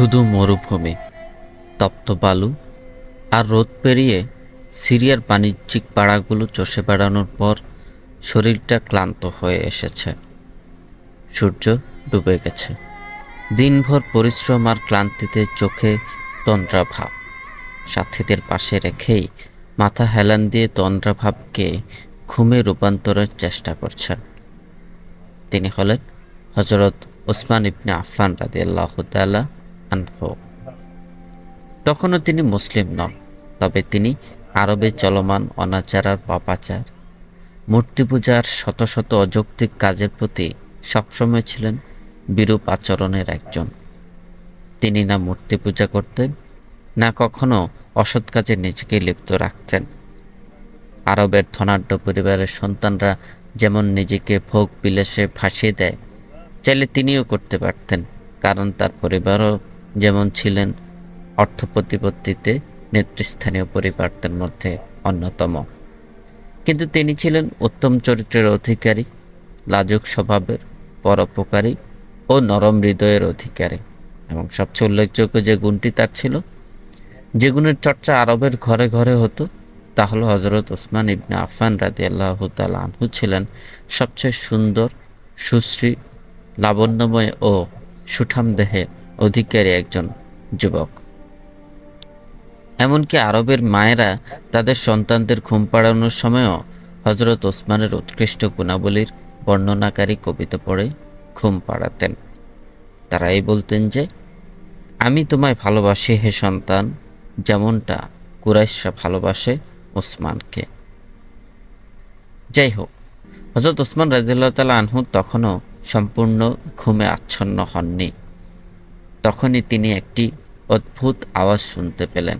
শুধু মরুভূমি, তপ্ত বালু আর রোদ পেরিয়ে সিরিয়ার বাণিজ্যিক পাড়াগুলো চষে বেড়ানোর পর শরীরটা ক্লান্ত হয়ে এসেছে। সূর্য ডুবে গেছে। দিনভর পরিশ্রম আর ক্লান্তিতে চোখে তন্দ্রাভাব। সাথীদের পাশে রেখেই মাথা হেলান দিয়ে তন্দ্রাভাবকে ঘুমে রূপান্তরের চেষ্টা করছেন। তিনি হলেন হজরত ওসমান ইবনে আফফান রাদি আল্লাহ তালা আনহু তখনও তিনি মুসলিম নন, তবে তিনি আরবে চলমান অনাচার আর পাপাচার। মূর্তি পূজার শত শত অযৌক্তিক কাজের প্রতি সবসময় ছিলেন বিরূপ আচরণের একজন। তিনি না মূর্তি পূজা করতেন, না কখনো অসৎ কাজে নিজেকে লিপ্ত রাখতেন। আরবের ধনাঢ্য পরিবারের সন্তানরা যেমন নিজেকে ভোগ বিলাসে ভাসিয়ে দেয়, চাইলে তিনিও করতে পারতেন, কারণ তার পরিবারও যেমন ছিলেন অর্থ প্রতিপত্তিতে নেতৃস্থানীয় পরিবারদের মধ্যে অন্যতম। কিন্তু তিনি ছিলেন উত্তম চরিত্রের অধিকারী, লাজুক স্বভাবের পরোপকারী ও নরম হৃদয়ের অধিকারী। এবং সবচেয়ে উল্লেখযোগ্য যে গুণটি তার ছিল, যে গুণের চর্চা আরবের ঘরে ঘরে হতো, তা হলো হজরত ওসমান ইবনে আফান রাদি আল্লাহ আনহু ছিলেন সবচেয়ে সুন্দর, সুশ্রী, লাবণ্যময় ও সুঠাম দেহের অধিকারী একজন যুবক। এমনকি আরবের মায়েরা তাদের সন্তানদের ঘুম পাড়ানোর সময়ও হজরত ওসমানের উৎকৃষ্ট গুণাবলীর বর্ণনাকারী কবিতা পড়ে ঘুম পাড়াতেন। তারা এই বলতেন যে, আমি তোমায় ভালোবাসি হে সন্তান, যেমনটা কুরাইশরা ভালোবাসে ওসমানকে। যাই হোক হজরত ওসমান রাজিল্লাহ তালা আনহু তখনও সম্পূর্ণ ঘুমে আচ্ছন্ন হননি। তখনই তিনি একটি অদ্ভুত আওয়াজ শুনতে পেলেন।